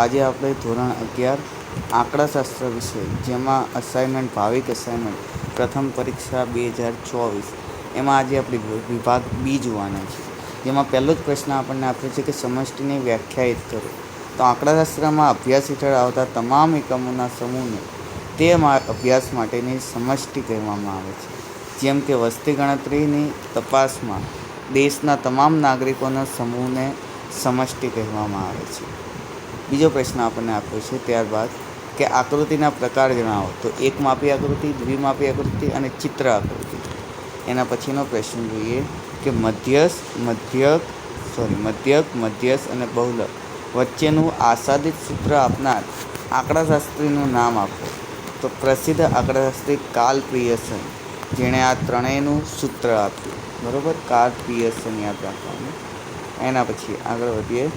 આજે આપણે ધોરણ અગિયાર આંકડાશાસ્ત્ર વિષય જેમાં અસાઇનમેન્ટ ભાવિક અસાઇનમેન્ટ પ્રથમ પરીક્ષા બે હજાર ચોવીસ, એમાં આજે આપણે વિભાગ બી જોવાના છે. જેમાં પહેલો જ પ્રશ્ન આપણને આપ્યો છે કે સમષ્ટિને વ્યાખ્યાયિત કરો. તો આંકડાશાસ્ત્રમાં અભ્યાસ હેઠળ આવતા તમામ એકમોના સમૂહને તે અભ્યાસ માટેની સમષ્ટિ કહેવામાં આવે છે. જેમ કે વસ્તી ગણતરીની તપાસમાં દેશના તમામ નાગરિકોના સમૂહને સમષ્ટિ કહેવામાં આવે છે. બીજો પ્રશ્ન આપણને આપ્યો છે ત્યારબાદ કે આકૃતિના પ્રકાર જણાવો. તો એક માપી આકૃતિ દ્વિમાપી આકૃતિ અને ચિત્ર આકૃતિ. એના પછીનો પ્રશ્ન જોઈએ કે મધ્યસ્થ, મધ્યક સોરી મધ્યક, મધ્યસ્થ અને બહુલક વચ્ચેનું આસાદિત સૂત્ર આપનાર આંકડાશાસ્ત્રીનું નામ આપો. તો પ્રસિદ્ધ આંકડાશાસ્ત્રી કાર્લ પિયર્સન જેણે આ ત્રણેયનું સૂત્ર આપ્યું. બરોબર? કાર્લ પિયર્સન યાદ રાખવાનું. એના પછી આગળ વધીએ.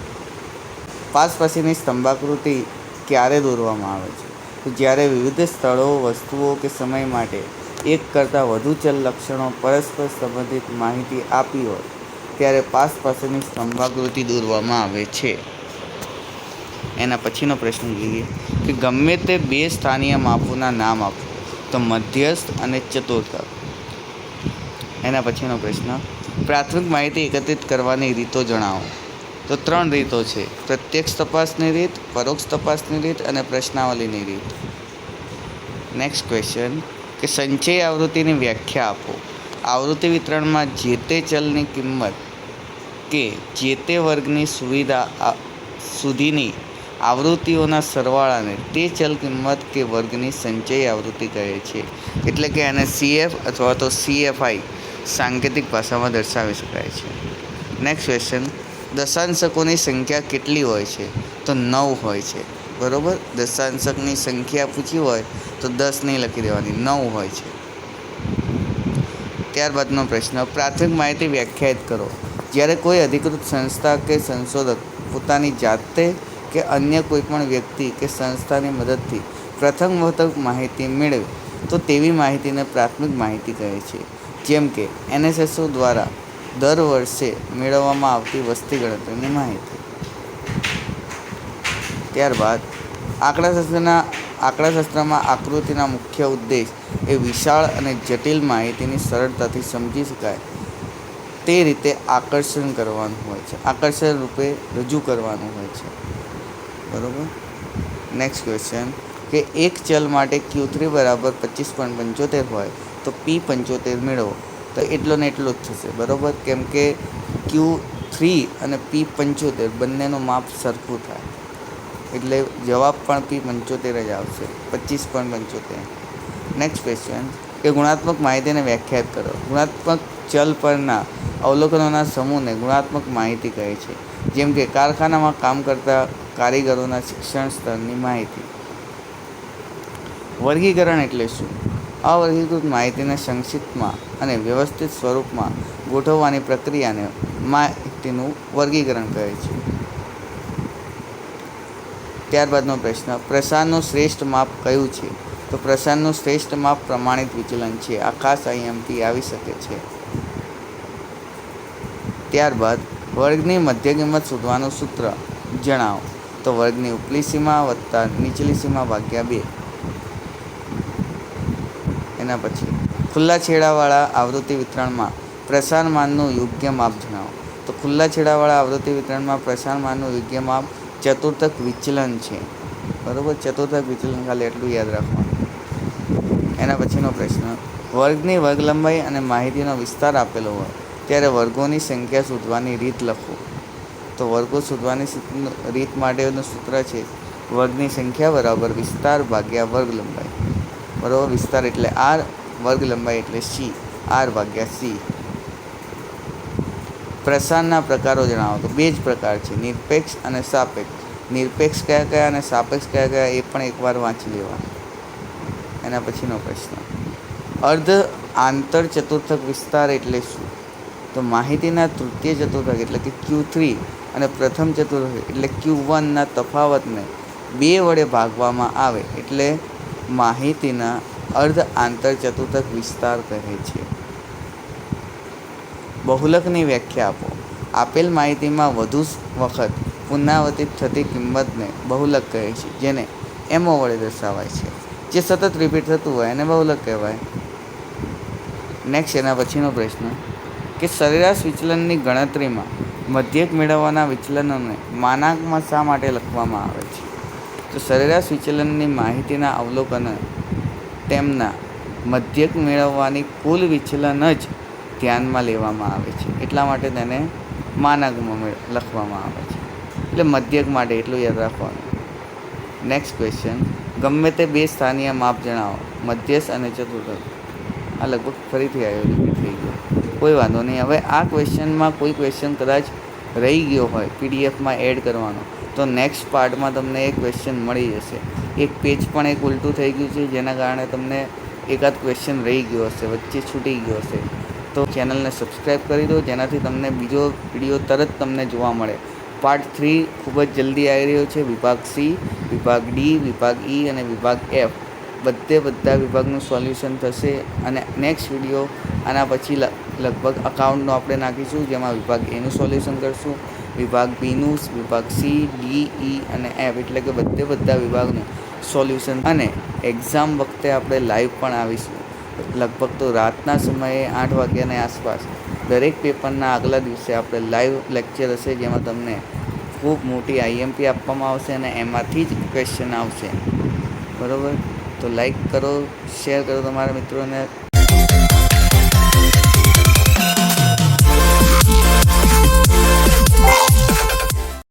પાસ પછીની સ્તંભાકૃતિ ક્યારે દોરવામાં આવે છે? જ્યારે વિવિધ સ્થળો, વસ્તુઓ કે સમય માટે એક કરતાં વધુ ચલ લક્ષણો પરસ્પર સંબંધિત માહિતી આપી હોય, ત્યારે પાસ પાસેની સ્તંભાકૃતિ દોરવામાં આવે છે. એના પછીનો પ્રશ્ન જોઈએ કે ગમે તે બે સ્થાનીય માપોના નામ આપો, તો મધ્યસ્થ અને ચતુર્થક. એના પછીનો પ્રશ્ન, પ્રાથમિક માહિતી એકત્રિત કરવાની રીતો જણાવો. તો ત્રણ રીતો છે. પ્રત્યક્ષ તપાસની રીત, પરોક્ષ તપાસની રીત અને પ્રશ્નાવલીની રીત. નેક્સ્ટ ક્વેશ્ચન કે સંચય આવૃત્તિની વ્યાખ્યા આપો. આવૃત્તિ વિતરણમાં જે તે ચલની કિંમત કે જે તે વર્ગની સુવિધા સુધીની આવૃત્તિઓના સરવાળાને તે ચલ કિંમત કે વર્ગની સંચય આવૃત્તિ કહે છે. એટલે કે એને સીએફ અથવા તો સીએફઆઈ સાંકેતિક ભાષામાં દર્શાવી શકાય છે. નેક્સ્ટ ક્વેશ્ચન દશાંશકોની સંખ્યા કેટલી હોય છે? તો નવ હોય છે. બરાબર? દશાંશકની સંખ્યા પૂછી હોય તો દસ નહીં લખી દેવાની, નવ હોય છે. ત્યારબાદનો પ્રશ્ન, પ્રાથમિક માહિતી વ્યાખ્યાયિત કરો. જ્યારે કોઈ અધિકૃત સંસ્થા કે સંશોધક પોતાની જાતે કે અન્ય કોઈપણ વ્યક્તિ કે સંસ્થાની મદદથી પ્રથમ વખત માહિતી મેળવે, તો તેવી માહિતીને પ્રાથમિક માહિતી કહે છે. જેમ કે, એનએસએસઓ દ્વારા દર વર્ષે મેળવવામાં આવતી વસ્તી ગણતરીની માહિતી. ત્યારબાદ આંકડાશાસ્ત્રના આંકડાશાસ્ત્રમાં આકૃતિના મુખ્ય ઉદ્દેશ એ વિશાળ અને જટિલ માહિતીની સરળતાથી સમજી શકાય. તે રીતે આકર્ષણ કરવાનું હોય છે. આકર્ષણ રૂપે રજૂ કરવાનું હોય છે. બરાબર? નેક્સ્ટ ક્વેશ્ચન કે એક ચલ માટે ક્યુ થ્રી બરાબર પચીસ પોઈન્ટ પંચોતેર હોય તો પી પંચોતેર મેળવો. તો એટલો ને એટલો જ થશે. બરાબર? કેમ કે ક્યુ થ્રી અને પી પંચોતેર બંનેનું માપ સરખું થાય. એટલે જવાબ પણ પી પંચોતેર જ આવશે. પચીસ પોઈન્ટ પંચોતેર. નેક્સ્ટ ક્વેશ્ચન કે ગુણાત્મક માહિતીને વ્યાખ્યાત કરો. ગુણાત્મક ચલ પરના અવલોકનોના સમૂહને ગુણાત્મક માહિતી કહે છે. જેમ કે કારખાનામાં કામ કરતા કારીગરોના શિક્ષણ સ્તરની માહિતી. વર્ગીકરણ એટલે શું? અવર્ગીકૃત માહિતીને સંક્ષિપ્તમાં અને વ્યવસ્થિત સ્વરૂપમાં ગોઠવવાની પ્રક્રિયાને માહિતીનું વર્ગીકરણ કહે છે. ત્યારબાદનો પ્રશ્ન, પ્રસારનું શ્રેષ્ઠ માપ કયું છે? તો પ્રસારનું શ્રેષ્ઠ માપ પ્રમાણિત વિચલન છે. આ ખાસ અહીંયાથી આવી શકે છે. ત્યારબાદ, વર્ગની મધ્ય કિંમત શોધવાનું સૂત્ર જણાવો. તો વર્ગની ઉપલી સીમા વત્તા નીચલી સીમા ભાગ્યા બે. એના પછી ખુલ્લા છેડાવાળા આવૃત્તિ વિતરણમાં પ્રસારમાનનું યોગ્ય માપ જણાવો. તો ખુલ્લા છેડાવાળા આવૃત્તિ વિતરણમાં પ્રસારમાનનું યોગ્ય માપ ચતુર્થક વિચલન છે. બરાબર? ચતુર્થક વિચલન ખાલી એટલું યાદ રાખવાનું. એના પછીનો પ્રશ્ન. વર્ગની વર્ગ લંબાઈ અને માહિતીનો વિસ્તાર આપેલો હોય ત્યારે વર્ગોની સંખ્યા શોધવાની રીત લખો. તો વર્ગો શોધવાની રીત માટેનું સૂત્ર છે. વર્ગની સંખ્યા બરાબર વિસ્તાર ભાગ્યા વર્ગ લંબાઈ બરાબર? વિસ્તાર એટલે આર વર્ગ લંબાઈ એટલે સી. આર ભાગ્યા સી. પ્રસારના પ્રકારો જણાવો તો બે જ પ્રકાર છે. નિરપેક્ષ અને સાપેક્ષ. નિરપેક્ષ કયા કયા અને સાપેક્ષ કયા કયા એ પણ એકવાર વાંચી લેવા એના પછીનો પ્રશ્ન. અર્ધ આંતર ચતુર્થક વિસ્તાર એટલે શું? તો માહિતીના તૃતીય ચતુર્થક એટલે કે ક્યુ થ્રી અને પ્રથમ ચતુર્થક એટલે ક્યુ વનના તફાવતને બે વડે ભાગવામાં આવે. એટલે માહિતીના અર્ધ આંતર ચતુર્થક વિસ્તાર કહે છે. બહુલકની વ્યાખ્યા આપો. આપેલ માહિતીમાં વધુ વખત પુનરાવર્તિત થતી કિંમતને બહુલક કહે છે, જેને એમઓ વડે દર્શાવાય છે, જે સતત રિપીટ થતું હોય એને બહુલક કહેવાય. નેક્સ્ટ એના પછીનો પ્રશ્ન. કે સરેરાશ વિચલનની ગણતરીમાં મધ્યક મેળવવાના વિચલનોને માનાંકમાં શા માટે લખવામાં આવે છે? તો સરેરાશ વિચલનની માહિતીના અવલોકન તેમના મધ્યક મેળવવાની કુલ વિચલન જ ધ્યાનમાં લેવામાં આવે છે. એટલા માટે તેને માનગમાં મેળ- લખવામાં આવે છે. એટલે મધ્યક માટે એટલું યાદ રાખવાનું. નેક્સ્ટ ક્વેશ્ચન ગમે તે બે સ્થાનીય માપ જણાવો. મધ્યસ્થ અને ચતુર્થ આ લગભગ ફરીથી આવ્યો થઈ ગયો. કોઈ વાંધો નહીં. હવે આ ક્વેશ્ચનમાં કોઈ ક્વેશ્ચન કદાચ રહી ગયો હોય પીડીએફમાં એડ કરવાનો. તો નેક્સ્ટ પાર્ટમાં તમને એ ક્વેશ્ચન મળી જશે. એક પેજ પણ એક ઉલટું થઈ ગયું છે, જેના કારણે તમને એકાદ ક્વેશ્ચન રહી ગયો હશે, વચ્ચે છૂટી ગયો હશે. તો ચેનલને સબસ્ક્રાઈબ કરી દો, જેનાથી તમને બીજો વીડિયો તરત તમને જોવા મળે. પાર્ટ થ્રી ખૂબ જ જલ્દી આવી રહ્યો છે, વિભાગ સી, વિભાગ ડી વિભાગ ઈ અને વિભાગ એફ બધે બધા વિભાગનું સોલ્યુશન થશે અને નેક્સ્ટ વીડિયો આના પછી લગભગ અકાઉન્ટનું આપણે નાખીશું, જેમાં વિભાગ એનું સોલ્યુશન કરશું. વિભાગ બીનું વિભાગ સી ડી ઈ અને એફ એટલે કે બધે બધા વિભાગનું સોલ્યુશન અને એક્ઝામ વખતે આપણે લાઈવ પણ આવીશું. લગભગ તો રાતના સમયે આઠ વાગ્યાની આસપાસ દરેક પેપરના આગલા દિવસે આપણે લાઈવ લેક્ચર હશે, જેમાં તમને ખૂબ મોટી આઈએમપી આપવામાં આવશે અને એમાંથી જ ક્વેશ્ચન આવશે. બરાબર? તો લાઈક કરો શેર કરો તમારા મિત્રોને.